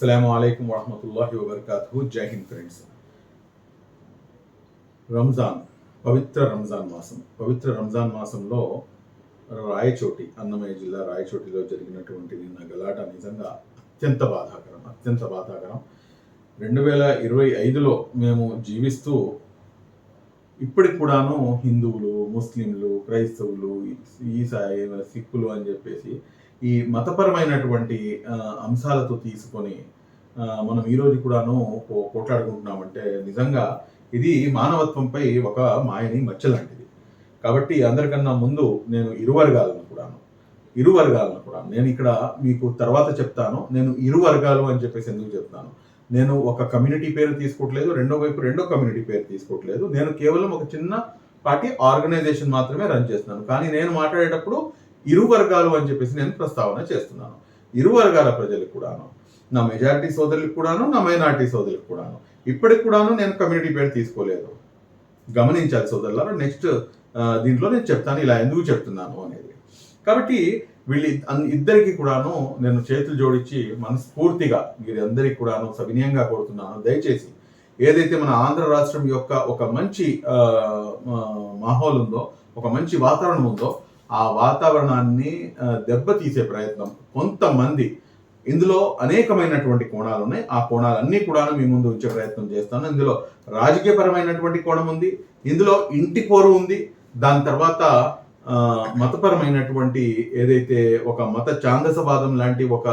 అస్సలం అయికం వరహమతుల్లాహి వబర్కాతు జై హింద్ ఫ్రెండ్స్ రంజాన్ పవిత్ర రంజాన్ మాసం పవిత్ర రంజాన్ మాసంలో రాయచోటి అన్నమయ్య జిల్లా రాయచోటిలో జరిగినటువంటి నిన్న గలాట నిజంగా అత్యంత బాధాకరం అత్యంత బాధాకరం. రెండు వేల ఇరవై ఐదులో మేము జీవిస్తూ ఇప్పటికి కూడాను హిందువులు ముస్లింలు క్రైస్తవులు ఈసాయి సిక్కులు అని చెప్పేసి ఈ మతపరమైనటువంటి అంశాలతో తీసుకొని మనం ఈరోజు కూడాను పో- పోట్లాడుకుంటున్నామంటే నిజంగా ఇది మానవత్వంపై ఒక మాయని మచ్చ లాంటిది. కాబట్టి అందరికన్నా ముందు నేను ఇరు వర్గాలను కూడాను ఇరు వర్గాలను కూడా నేను ఇక్కడ మీకు తర్వాత చెప్తాను నేను ఇరు వర్గాలు అని చెప్పేసి ఎందుకు చెప్తాను? నేను ఒక కమ్యూనిటీ పేరు తీసుకోవట్లేదు రెండో వైపు రెండో కమ్యూనిటీ పేరు తీసుకోవట్లేదు నేను కేవలం ఒక చిన్న పార్టీ ఆర్గనైజేషన్ మాత్రమే రన్ చేస్తున్నాను. కానీ నేను మాట్లాడేటప్పుడు ఇరు వర్గాలు అని చెప్పేసి నేను ప్రస్తావన చేస్తున్నాను. ఇరు వర్గాల ప్రజలకు కూడాను నా మెజారిటీ సోదరులకు కూడాను నా మైనారిటీ సోదరులకు కూడాను. ఇప్పటికి కూడాను నేను కమ్యూనిటీ పేరు తీసుకోలేదు. గమనించాలి సోదరులారా నెక్స్ట్ దీంట్లో నేను చెప్తాను ఇలా ఎందుకు చెప్తున్నాను అనేది. కాబట్టి వీళ్ళు ఇద్దరికి కూడాను నేను చేతులు జోడించి మనస్ఫూర్తిగా వీరందరికీ కూడాను సవినయంగా కోరుతున్నాను. దయచేసి ఏదైతే మన ఆంధ్ర రాష్ట్రం యొక్క ఒక మంచి మాహోల్ ఉందో ఒక మంచి వాతావరణం ఉందో ఆ వాతావరణాన్ని దెబ్బతీసే ప్రయత్నం కొంతమంది. ఇందులో అనేకమైనటువంటి కోణాలు ఉన్నాయి. ఆ కోణాలన్నీ కూడా మీ ముందు ఉంచే ప్రయత్నం చేస్తాను. ఇందులో రాజకీయపరమైనటువంటి కోణం ఉంది. ఇందులో ఇంటి పోరు ఉంది. దాని తర్వాత మతపరమైనటువంటి ఏదైతే ఒక మత ఛాందసవాదం లాంటి ఒక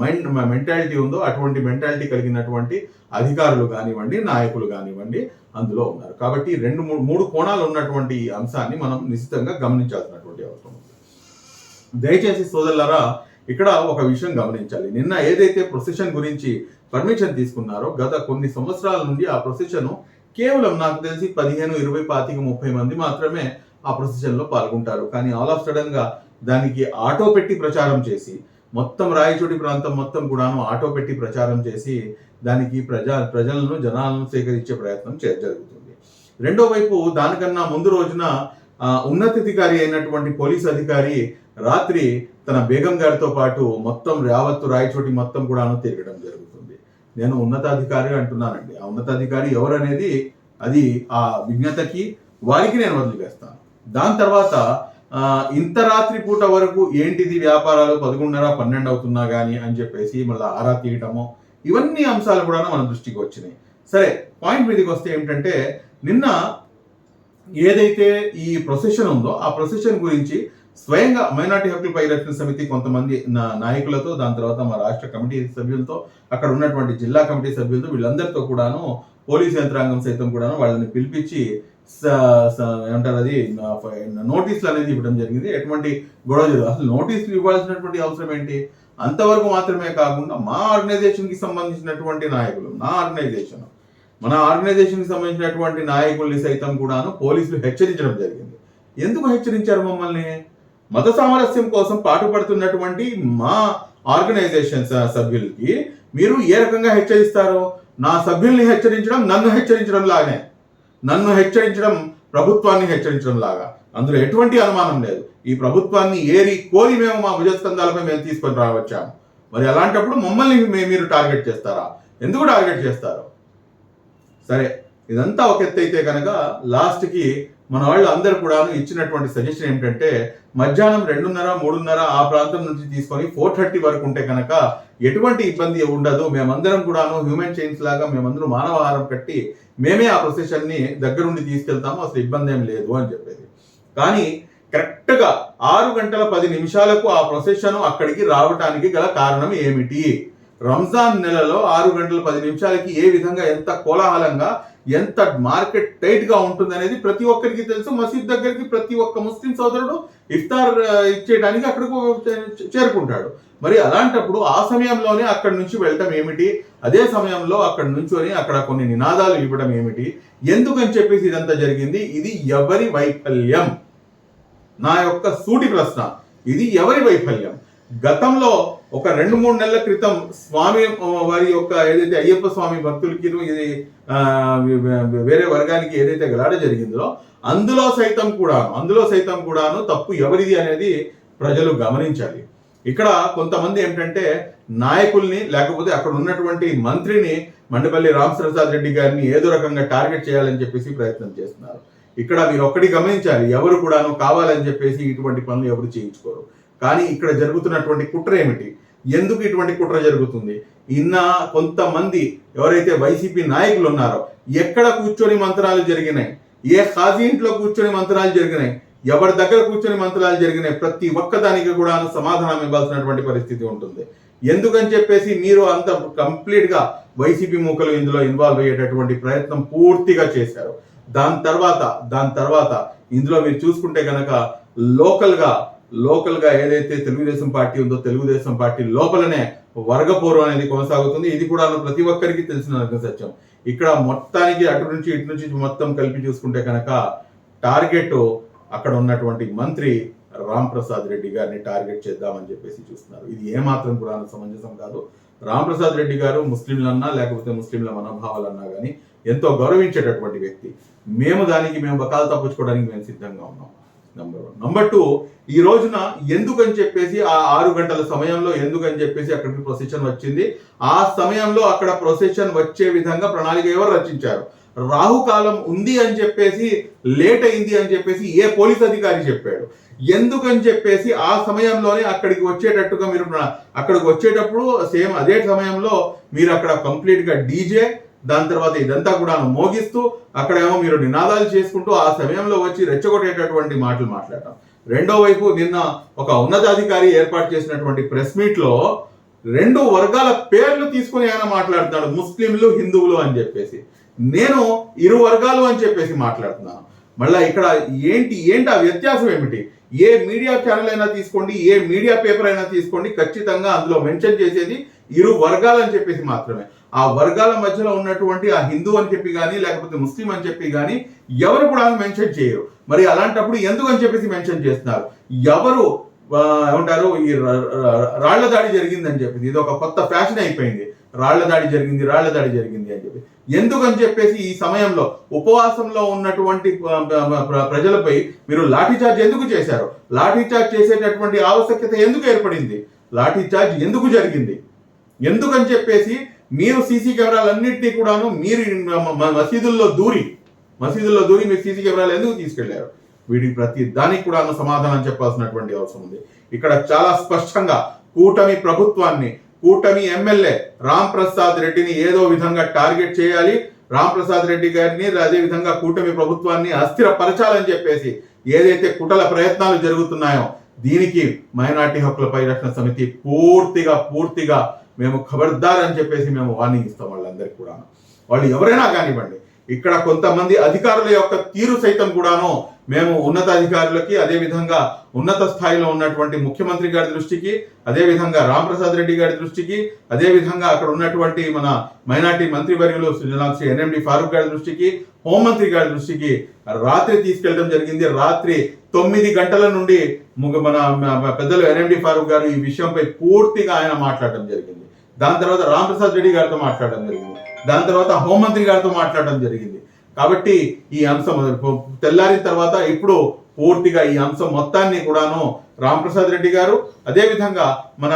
మైండ్ మెంటాలిటీ ఉందో అటువంటి మెంటాలిటీ కలిగినటువంటి అధికారులు కానివ్వండి నాయకులు కానివ్వండి అందులో ఉన్నారు. కాబట్టి రెండు మూడు మూడు కోణాలు ఉన్నటువంటి ఈ అంశాన్ని మనం నిశ్చితంగా గమనించాల్సినటువంటి అవసరం ఉంది. దయచేసి సోదరులారా ఇక్కడ ఒక విషయం గమనించాలి. నిన్న ఏదైతే ప్రొసెషన్ గురించి పర్మిషన్ తీసుకున్నారో గత కొన్ని సంవత్సరాల నుండి ఆ ప్రొసెషన్ కేవలం నాకు తెలిసి పదిహేను ఇరవై పాతిక ముప్పై మంది మాత్రమే ఆ ప్రొసెషన్లో పాల్గొంటారు. కానీ ఆల్ ఆఫ్ సడన్గా దానికి ఆటో పెట్టి ప్రచారం చేసి మొత్తం రాయచోటి ప్రాంతం మొత్తం కూడాను ఆటో పెట్టి ప్రచారం చేసి దానికి ప్రజా ప్రజలను జనాలను సేకరించే ప్రయత్నం చే జరుగుతుంది. రెండో వైపు దానికన్నా ముందు రోజున ఉన్నతాధికారి అయినటువంటి పోలీస్ అధికారి రాత్రి తన బేగం గారితో పాటు మొత్తం యావత్తు రాయచోటి మొత్తం కూడాను తిరగడం జరుగుతుంది. నేను ఉన్నతాధికారి అంటున్నానండి. ఆ ఉన్నతాధికారి ఎవరనేది అది ఆ విజ్ఞతకి వారికి నేను వదిలివేస్తాను. దాని తర్వాత ఇంత రాత్రి పూట వరకు ఏంటిది వ్యాపారాలు పదకొండున్నర పన్నెండు అవుతున్నా కానీ అని చెప్పేసి మళ్ళీ ఆరా తీయటము ఇవన్నీ అంశాలు కూడా మన దృష్టికి వచ్చినాయి. సరే పాయింట్ మీదకి వస్తే ఏమిటంటే నిన్న ఏదైతే ఈ ప్రొసెషన్ ఉందో ఆ ప్రొసెషన్ గురించి స్వయంగా మైనార్టీ హక్కుల పరిరక్షణ సమితి కొంతమంది నా- నాయకులతో దాని తర్వాత మా రాష్ట్ర కమిటీ సభ్యులతో అక్కడ ఉన్నటువంటి జిల్లా కమిటీ సభ్యులతో వీళ్ళందరితో కూడాను పోలీస్ యంత్రాంగం సైతం కూడాను వాళ్ళని పిలిపించి స- స- ఏమంటారు అది నోటీసులు అనేది ఇవ్వడం జరిగింది. ఎటువంటి గొడవ జరగదు. అసలు నోటీసులు ఇవ్వాల్సినటువంటి అవసరం ఏంటి? అంతవరకు మాత్రమే కాకుండా మా ఆర్గనైజేషన్కి సంబంధించినటువంటి నాయకులు నా ఆర్గనైజేషన్ మన ఆర్గనైజేషన్కి సంబంధించినటువంటి నాయకుల్ని సైతం కూడాను పోలీసులు హెచ్చరించడం జరిగింది. ఎందుకు హెచ్చరించారు మమ్మల్ని? మత సామరస్యం కోసం పాటుపడుతున్నటువంటి మా ఆర్గనైజేషన్ సభ్యులకి మీరు ఏ రకంగా హెచ్చరిస్తారు? నా సభ్యుల్ని హెచ్చరించడం నన్ను హెచ్చరించడం లాగానే. నన్ను హెచ్చరించడం ప్రభుత్వాన్ని హెచ్చరించడం లాగా. అందులో ఎటువంటి అనుమానం లేదు. ఈ ప్రభుత్వాన్ని ఏరి కోరి మేము మా భుజస్కంధాలపై మేము తీసుకొని రావచ్చాము మరి అలాంటప్పుడు మమ్మల్ని మే- మీరు టార్గెట్ చేస్తారా? ఎందుకు టార్గెట్ చేస్తారు? సరే ఇదంతా ఒక ఎత్తు అయితే కనుక లాస్ట్కి మన వాళ్ళు అందరు కూడా ఇచ్చినటువంటి సజెషన్ ఏమిటంటే మధ్యాహ్నం రెండున్నర మూడున్నర ఆ ప్రాంతం నుంచి తీసుకొని ఫోర్ థర్టీ వరకు ఉంటే కనుక ఎటువంటి ఇబ్బంది ఉండదు. మేమందరం కూడాను హ్యూమన్ చైన్స్ లాగా మేమందరం మానవహారం కట్టి మేమే ఆ ప్రొసెషన్ని దగ్గరుండి తీసుకెళ్తాము. అసలు ఇబ్బంది ఏం లేదు అని చెప్పేది. కానీ కరెక్ట్గా ఆరు గంటల పది నిమిషాలకు ఆ ప్రొసెషన్ అక్కడికి రావటానికి గల కారణం ఏమిటి? రంజాన్ నెలలో ఆరు గంటల పది నిమిషాలకి ఏ విధంగా ఎంత కోలాహలంగా ఎంత మార్కెట్ టైట్గా ఉంటుంది అనేది ప్రతి ఒక్కరికి తెలుసు. మసీద్ దగ్గరికి ప్రతి ఒక్క ముస్లిం సోదరుడు ఇఫ్తార్ ఇచ్చేయడానికి అక్కడికి చే- చేరుకుంటాడు. మరి అలాంటప్పుడు ఆ సమయంలోనే అక్కడి నుంచి వెళ్ళటం ఏమిటి? అదే సమయంలో అక్కడ నుంచొని అక్కడ కొన్ని నినాదాలు ఇవ్వడం ఏమిటి? ఎందుకని చెప్పేసి ఇదంతా జరిగింది? ఇది ఎవరి వైఫల్యం? నా యొక్క సూటి ప్రశ్న. ఇది ఎవరి వైఫల్యం? గతంలో ఒక రెండు మూడు నెలల క్రితం స్వామి వారి యొక్క ఏదైతే అయ్యప్ప స్వామి భక్తులకి ఇది వేరే వర్గానికి ఏదైతే గలాడ జరిగిందో అందులో సైతం కూడాను అందులో సైతం కూడాను తప్పు ఎవరిది అనేది ప్రజలు గమనించాలి. ఇక్కడ కొంతమంది ఏంటంటే నాయకుల్ని లేకపోతే అక్కడ ఉన్నటువంటి మంత్రిని మండపల్లి రామప్రసాద్ రెడ్డి గారిని ఏదో రకంగా టార్గెట్ చేయాలని చెప్పేసి ప్రయత్నం చేస్తున్నారు. ఇక్కడ మీరు ఒక్కటి గమనించాలి ఎవరు కూడాను కావాలని చెప్పేసి ఇటువంటి పనులు ఎవరు చేయించుకోరు. కానీ ఇక్కడ జరుగుతున్నటువంటి కుట్ర ఏమిటి? ఎందుకు ఇటువంటి కుట్ర జరుగుతుంది? ఇన్న కొంతమంది ఎవరైతే వైసీపీ నాయకులు ఉన్నారో ఎక్కడ కూర్చొని మంత్రాలు జరిగినాయి? ఏ ఖాజీ ఇంట్లో కూర్చొని మంత్రాలు జరిగినాయి? ఎవరి దగ్గర కూర్చొని మంత్రాలు జరిగినాయి? ప్రతి ఒక్కదానికి కూడా సమాధానం ఇవ్వాల్సినటువంటి పరిస్థితి ఉంటుంది. ఎందుకని చెప్పేసి మీరు అంత కంప్లీట్గా వైసీపీ మూకలు ఇందులో ఇన్వాల్వ్ అయ్యేటటువంటి ప్రయత్నం పూర్తిగా చేశారు. దాని తర్వాత దాని తర్వాత ఇందులో మీరు చూసుకుంటే కనుక లోకల్గా లోకల్గా ఏదైతే తెలుగుదేశం పార్టీ ఉందో తెలుగుదేశం పార్టీ లోపలనే వర్గపూర్వం అనేది కొనసాగుతుంది. ఇది కూడా ప్రతి ఒక్కరికి తెలిసిన సత్యం. ఇక్కడ మొత్తానికి అటు నుంచి ఇటు నుంచి మొత్తం కలిపి చూసుకుంటే కనుక టార్గెట్ అక్కడ ఉన్నటువంటి మంత్రి రామ్ ప్రసాద్ రెడ్డి గారిని టార్గెట్ చేద్దామని చెప్పేసి చూస్తున్నారు. ఇది ఏమాత్రం కూడా సమంజసం కాదు. రామ్ ప్రసాద్ రెడ్డి గారు ముస్లింలన్నా లేకపోతే ముస్లింల మనోభావాలన్నా కానీ ఎంతో గౌరవించేటటువంటి వ్యక్తి. మేము దానికి మేము బకాలు తప్పించుకోవడానికి మేము సిద్ధంగా ఉన్నాం. నంబర్ వన్ నంబర్ టూ ఈ రోజున ఎందుకని చెప్పేసి ఆ ఆరు గంటల సమయంలో ఎందుకని చెప్పేసి అక్కడికి ప్రొసెషన్ వచ్చింది? ఆ సమయంలో అక్కడ ప్రొసెషన్ వచ్చే విధంగా ప్రణాళిక ఎవరు రచించారు? రాహుకాలం ఉంది అని చెప్పేసి లేట్ అయింది అని చెప్పేసి ఏ పోలీస్ అధికారి చెప్పాడు? ఎందుకని చెప్పేసి ఆ సమయంలోనే అక్కడికి వచ్చేటట్టుగా మీరు అక్కడికి వచ్చేటప్పుడు సేమ్ అదే సమయంలో మీరు అక్కడ కంప్లీట్గా డీజే దాని తర్వాత ఇదంతా కూడా మోగిస్తూ అక్కడేమో మీరు నినాదాలు చేసుకుంటూ ఆ సమయంలో వచ్చి రెచ్చగొట్టేటటువంటి మాటలు మాట్లాడటం రెండో వైపు నిన్న ఒక ఉన్నతాధికారి ఏర్పాటు చేసినటువంటి ప్రెస్ మీట్లో రెండు వర్గాల పేర్లు తీసుకుని ఆయన మాట్లాడుతున్నాడు ముస్లింలు హిందువులు అని చెప్పేసి. నేను ఇరు వర్గాలు అని చెప్పేసి మాట్లాడుతున్నాను. మళ్ళీ ఇక్కడ ఏంటి ఏంటి ఆ వ్యత్యాసం ఏమిటి? ఏ మీడియా ఛానల్ అయినా తీసుకోండి ఏ మీడియా పేపర్ అయినా తీసుకోండి ఖచ్చితంగా అందులో మెన్షన్ చేసేది ఇరు వర్గాలు అని చెప్పేసి మాత్రమే. ఆ వర్గాల మధ్యలో ఉన్నటువంటి ఆ హిందూ అని చెప్పి కానీ లేకపోతే ముస్లిం అని చెప్పి కానీ ఎవరు కూడా మెన్షన్ చేయరు. మరి అలాంటప్పుడు ఎందుకు అని చెప్పేసి మెన్షన్ చేస్తున్నారు? ఎవరు ఏమంటారు ఈ రాళ్ళ దాడి జరిగిందని చెప్పింది ఇది ఒక కొత్త ఫ్యాషన్ అయిపోయింది. రాళ్ళ దాడి జరిగింది రాళ్ళ దాడి జరిగింది అని చెప్పి. ఎందుకని చెప్పేసి ఈ సమయంలో ఉపవాసంలో ఉన్నటువంటి ప్రజలపై మీరు లాఠీ చార్జ్ ఎందుకు చేశారు? లాఠీ చార్జ్ చేసేటటువంటి ఆవశ్యకత ఎందుకు ఏర్పడింది? లాఠీ చార్జ్ ఎందుకు జరిగింది? ఎందుకని చెప్పేసి మీరు సీసీ కెమెరాలన్నింటినీ కూడాను మీరు మసీదుల్లో దూరి మసీదుల్లో దూరి మీరు సీసీ కెమెరాలు ఎందుకు తీసుకెళ్ళారు? వీటికి ప్రతి దానికి కూడా సమాధానం చెప్పాల్సినటువంటి అవసరం ఉంది. ఇక్కడ చాలా స్పష్టంగా కూటమి ప్రభుత్వాన్ని కూటమి ఎమ్మెల్యే రామ్ ప్రసాద్ రెడ్డిని ఏదో విధంగా టార్గెట్ చేయాలి. రామ్ ప్రసాద్ రెడ్డి గారిని అదే విధంగా కూటమి ప్రభుత్వాన్ని అస్థిరపరచాలని చెప్పేసి ఏదైతే కుటల ప్రయత్నాలు జరుగుతున్నాయో దీనికి మైనార్టీ హక్కుల పరిరక్షణ సమితి పూర్తిగా పూర్తిగా మేము ఖబర్దార్ అని చెప్పేసి మేము వార్నింగ్ ఇస్తాం వాళ్ళందరికీ కూడా వాళ్ళు ఎవరైనా కానివ్వండి ఇక్కడ కొంతమంది అధికారుల యొక్క తీరు సైతం కూడాను మేము ఉన్నతాధికారులకి అదే విధంగా ఉన్నత స్థాయిలో ఉన్నటువంటి ముఖ్యమంత్రి గారి దృష్టికి అదే విధంగా రామప్రసాద్ రెడ్డి గారి దృష్టికి అదే విధంగా అక్కడ ఉన్నటువంటి మన మైనార్టీ మంత్రివర్యులు శ్రీ ఎన్ఎండి ఫారూక్ గారి దృష్టికి హోంమంత్రి గారి దృష్టికి రాత్రి తీసుకెళ్ళడం జరిగింది. రాత్రి తొమ్మిది గంటల నుండి ముగ- మన పెద్దలు ఎన్ఎండి ఫారూక్ గారు ఈ విషయంపై పూర్తిగా ఆయన మాట్లాడడం జరిగింది. దాని తర్వాత రామప్రసాద్ రెడ్డి గారితో మాట్లాడడం జరిగింది. దాని తర్వాత హోంమంత్రి గారితో మాట్లాడడం జరిగింది. కాబట్టి ఈ అంశం తెల్లారిన తర్వాత ఇప్పుడు పూర్తిగా ఈ అంశం మొత్తాన్ని కూడాను రామప్రసాద్ రెడ్డి గారు అదేవిధంగా మన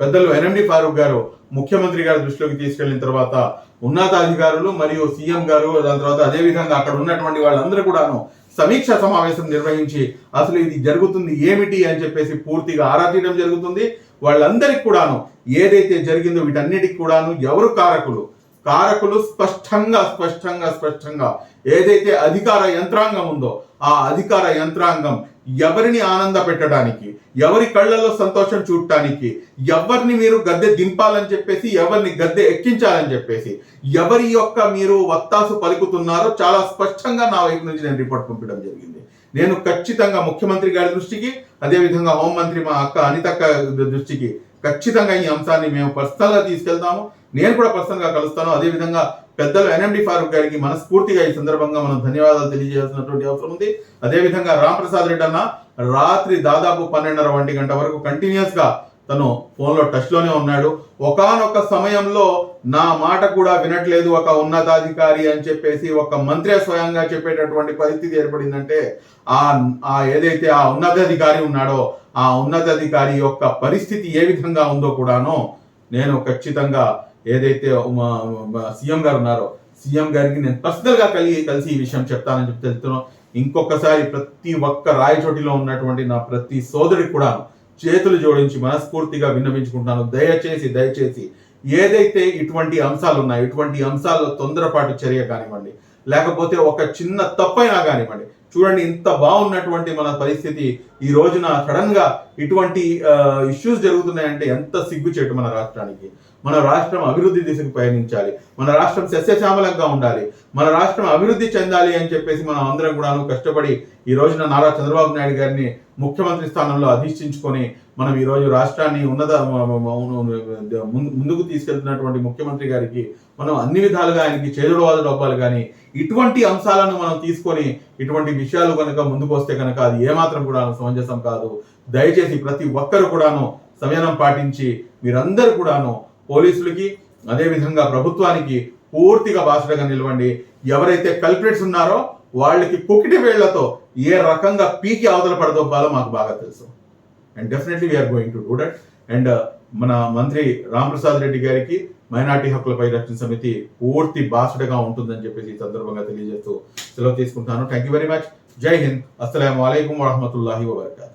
పెద్దలు ఎన్ఎండి ఫారూక్ గారు ముఖ్యమంత్రి గారి దృష్టిలోకి తీసుకెళ్ళిన తర్వాత ఉన్నతాధికారులు మరియు సీఎం గారు దాని తర్వాత అదే విధంగా అక్కడ ఉన్నటువంటి వాళ్ళందరూ కూడాను సమీక్ష సమావేశం నిర్వహించి అసలు ఇది జరుగుతుంది ఏమిటి అని చెప్పేసి పూర్తిగా ఆరా తీయడం జరుగుతుంది. వాళ్ళందరికీ కూడాను ఏదైతే జరిగిందో వీటన్నిటికి కూడాను ఎవరు కారకులు? కారకులు స్పష్టంగా స్పష్టంగా స్పష్టంగా ఏదైతే అధికార యంత్రాంగం ఉందో ఆ అధికార యంత్రాంగం ఎవరిని ఆనంద పెట్టడానికి ఎవరి కళ్ళల్లో సంతోషం చూడటానికి ఎవరిని మీరు గద్దె దింపాలని చెప్పేసి ఎవరిని గద్దె ఎక్కించాలని చెప్పేసి ఎవరి యొక్క మీరు వత్తాసు పలుకుతున్నారో చాలా స్పష్టంగా నా వైపు నుంచి నేను రిపోర్ట్ పంపించడం జరిగింది. నేను ఖచ్చితంగా ముఖ్యమంత్రి గారి దృష్టికి అదేవిధంగా హోంమంత్రి మా అక్క అనితక్క దృష్టికి ఖచ్చితంగా ఈ అంశాన్ని మేము పర్సనల్గా తీసుకెళ్తాము. నేను కూడా పర్సనల్గా కలుస్తాను. అదేవిధంగా పెద్దలు ఎన్ఎండి ఫారూక్ గారికి మనస్ఫూర్తిగా ఈ సందర్భంగా మనం ధన్యవాదాలు తెలియజేయాల్సినటువంటి అవసరం ఉంది. అదేవిధంగా రామప్రసాద్ రెడ్డి అన్న రాత్రి దాదాపు పన్నెండున్నర ఒంటి గంట వరకు కంటిన్యూస్గా తను ఫోన్లో టచ్లోనే ఉన్నాడు. ఒకనొక సమయంలో నా మాట కూడా వినట్లేదు ఒక ఉన్నతాధికారి అని చెప్పేసి ఒక మంత్రి స్వయంగా చెప్పేటటువంటి పరిస్థితి ఏర్పడిందంటే ఆ ఆ ఏదైతే ఆ ఉన్నతాధికారి ఉన్నాడో ఆ ఉన్నతాధికారి యొక్క పరిస్థితి ఏ విధంగా ఉందో కూడాను నేను ఖచ్చితంగా ఏదైతే సీఎం గారు ఉన్నారో సీఎం గారికి నేను పర్సనల్గా కలిగి కలిసి ఈ విషయం చెప్తానని చెప్పి తెలుస్తున్నాను ఇంకొకసారి ప్రతి ఒక్క రాయచోటిలో ఉన్నటువంటి నా ప్రతి సోదరికి కూడా చేతులు జోడించి మనస్ఫూర్తిగా విన్నవించుకుంటాను దయచేసి దయచేసి ఏదైతే ఇటువంటి అంశాలు ఉన్నాయో ఇటువంటి అంశాల్లో తొందరపాటు చర్య కానివ్వండి లేకపోతే ఒక చిన్న తప్పైనా కానివ్వండి చూడండి ఇంత బాగున్నటువంటి మన పరిస్థితి ఈ రోజున సడన్గా ఇటువంటి ఇష్యూస్ జరుగుతున్నాయంటే ఎంత సిగ్గుచేటు మన రాష్ట్రానికి. మన రాష్ట్రం అభివృద్ధి దిశకు పయనించాలి. మన రాష్ట్రం సస్యశ్యామలంగా ఉండాలి. మన రాష్ట్రం అభివృద్ధి చెందాలి అని చెప్పేసి మనం అందరం కూడాను కష్టపడి ఈ రోజున నారా చంద్రబాబు నాయుడు గారిని ముఖ్యమంత్రి స్థానంలో అధిష్ఠించుకొని మనం ఈ రోజు రాష్ట్రాన్ని ఉన్నత ముందు- ముందుకు తీసుకెళ్తున్నటువంటి ముఖ్యమంత్రి గారికి మనం అన్ని విధాలుగా ఆయనకి చేదుడువాదులు లోపాలు కానీ ఇటువంటి అంశాలను మనం తీసుకొని ఇటువంటి విషయాలు కనుక ముందుకు వస్తే కనుక అది ఏమాత్రం కూడా సమంజసం కాదు. దయచేసి ప్రతి ఒక్కరు కూడాను సంయమనం పాటించి మీరందరూ కూడాను పోలీసులకి అదేవిధంగా ప్రభుత్వానికి పూర్తిగా బాసుడగా నిలవండి. ఎవరైతే కల్ప్రిట్స్ ఉన్నారో వాళ్ళకి కుకిటి వేళ్ళతో ఏ రకంగా పీకి అవతల పడదొబ్బాలో మాకు బాగా తెలుసు. And definitely we are going to do that and మన మంత్రి రాంప్రసాద్ రెడ్డి గారికి మైనార్టీ హక్కుల పరిరక్షణ సమితి పూర్తి బాసుడగా ఉంటుందని చెప్పేసి ఈ సందర్భంగా తెలియజేస్తూ సెలవు తీసుకుంటాను. థ్యాంక్ యూ వెరీ మచ్ జై హింద్ అస్సలం అయికం వరహమతుల్లాహి వబర్కాతు